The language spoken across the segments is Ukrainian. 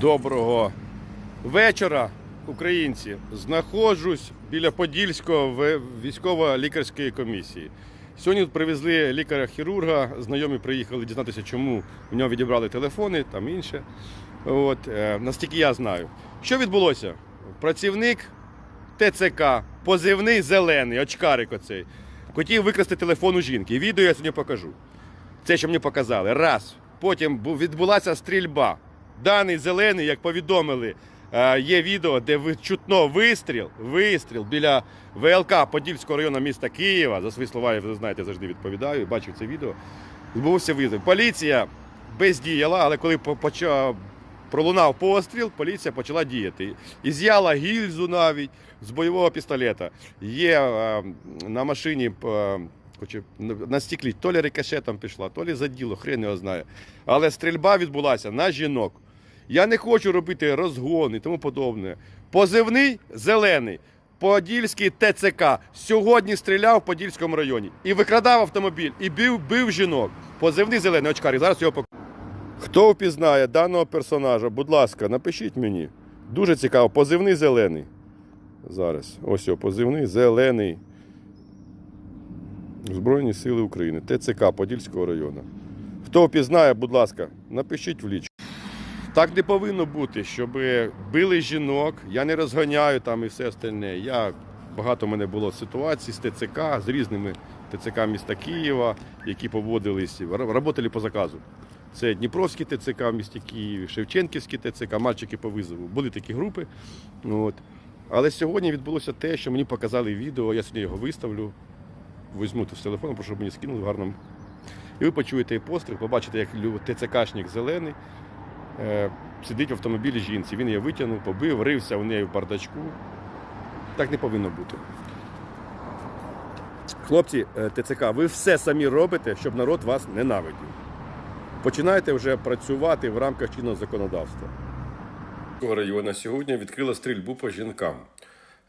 Доброго вечора, українці. Знаходжусь біля Подільського військово-лікарської комісії. Сьогодні привезли лікаря-хірурга. Знайомі приїхали дізнатися, чому в нього відібрали телефони, там інше. От, е, настільки я знаю. Що відбулося? Працівник ТЦК, позивний зелений, очкарик оцей, хотів викрасти телефон у жінки. Відео я сьогодні покажу. Це, що мені показали. Раз. Потім відбулася стрільба. Даний зелений, як повідомили, е, є відео, де чутно вистріл, вистріл біля ВЛК Подільського району міста Києва. За свої слова, я ви знаєте, завжди відповідаю. Бачив це відео. Відбувся визов. Поліція бездіяла, але коли почав пролунав постріл, поліція почала діяти. І з'яла гільзу навіть з бойового пістолета. Є е, на машині. е, на стіклі то лі рикошетом пішла, то лі за діло, хрен його знає. Але стрільба відбулася на жінок. Я не хочу робити розгон і тому подобне. Позивний зелений. Подільський ТЦК сьогодні стріляв в Подільському районі і викрадав автомобіль, і бив, бив жінок. Позивний зелений очкарик. Зараз його покажу. Хто впізнає даного персонажа, будь ласка, напишіть мені. Дуже цікаво. Позивний зелений. Зараз. Ось його позивний зелений. Збройні Сили України, ТЦК Подільського району. Хто впізнає, будь ласка, напишіть в ліч. Так не повинно бути, щоб били жінок, я не розганяю там і все остальне. Я, багато в мене було ситуацій з ТЦК, з різними ТЦК міста Києва, які поводились, працювали по заказу. Це Дніпровський ТЦК в місті Києві, Шевченківський ТЦК, мальчики по визову. Були такі групи. От. Але сьогодні відбулося те, що мені показали відео, я сьогодні його виставлю візьму з телефону, прошу щоб мені скинули в гарному. І ви почуєте постріл, побачите, як ТЦКшник зелений сидить в автомобілі жінці. Він її витягнув, побив, рився в неї в бардачку. Так не повинно бути. Хлопці е, ТЦК, ви все самі робите, щоб народ вас ненавидів. Починайте вже працювати в рамках чинного законодавства. району сьогодні відкрила стрільбу по жінкам.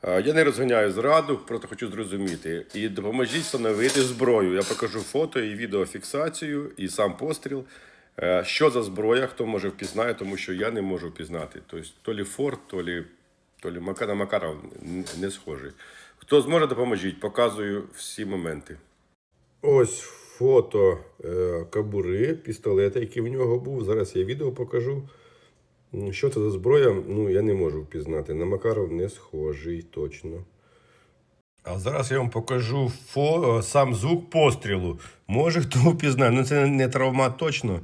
Е, Я не розганяю зраду, просто хочу зрозуміти. І допоможіть встановити зброю. Я покажу фото і відеофіксацію, і сам постріл. Е, Що за зброя, хто може впізнає, тому що я не можу впізнати. Тобто, то лі Форд, то лі, то лі Мака- на Макаров не схожий. Хто зможе, допоможіть, показую всі моменти. Ось фото е, кабури, пістолета, який в нього був. Зараз я відео покажу. Що це за зброя? Ну, я не можу впізнати. На Макаров не схожий точно. А зараз я вам покажу фо... сам звук пострілу. Може хто впізнає. Ну це не травма точно.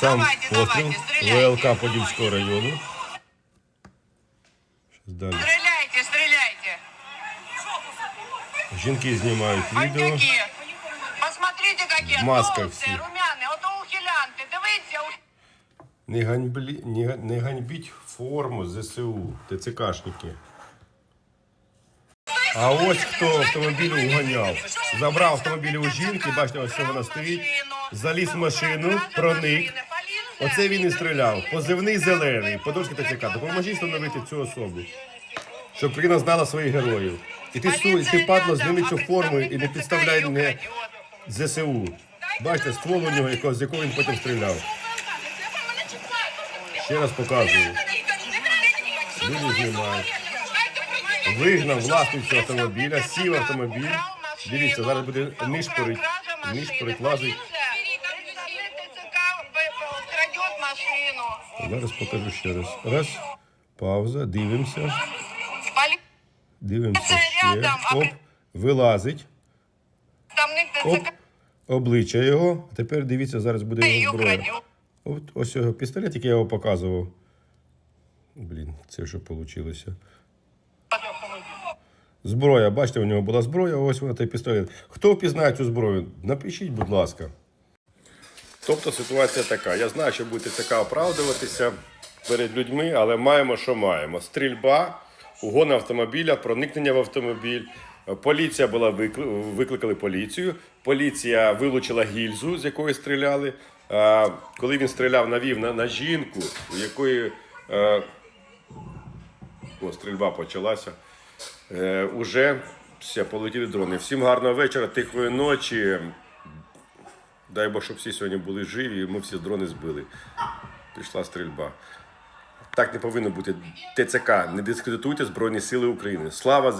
Сам Давайте, постріл давайте, стреляйте. ВЛК Подільського району. Щас далі. Стреляйте, стреляйте. Жінки знімають відео. Бандюки. Посмотрите, какие масках толстые, всі. румяные. Вот ухилянты. Дивіться, у- Не, ганьблі... не, га- не ганьбіть форму ЗСУ, ТЦКшники. А ось хто автомобіль уганяв. Забрав автомобіль у жінки, бачите, ось що вона стоїть. Заліз в машину, проник. Оце він і стріляв. Позивний зелений, Подольський ТЦК. Допоможіть встановити цю особу. Щоб Україна знала своїх героїв. І ти, ти падло, зніми цю форму і не підставляй не ЗСУ. Бачите, ствол у нього, якого, з якого він потім стріляв. Ще раз показую. Люди знімають. Вигнав власницю автомобіля, сів автомобіль. Дивіться, зараз буде нишпорить, нишпорить, лазить. Зараз покажу ще раз. Раз, пауза, дивимося, дивимося ще. Оп, вилазить. Оп, обличчя його. Тепер дивіться, зараз буде його зброя. От ось його пістолет, який я його показував. Блін, це що вийшло. Зброя, бачите, у нього була зброя, ось вона той пістолет. Хто впізнає цю зброю? Напишіть, будь ласка. Тобто ситуація така. Я знаю, що будете така оправдуватися перед людьми, але маємо, що маємо. Стрільба, угон автомобіля, проникнення в автомобіль. Поліція була викли- викликали поліцію. Поліція вилучила гільзу, з якої стріляли. А, коли він стріляв, навів на, на жінку, у якої е, о, стрільба почалася. Е, уже все, полетіли дрони. Всім гарного вечора, тихої ночі. Дай Бог, щоб всі сьогодні були живі, і ми всі дрони збили. Пішла стрільба. Так не повинно бути. ТЦК, не дискредитуйте Збройні Сили України. Слава!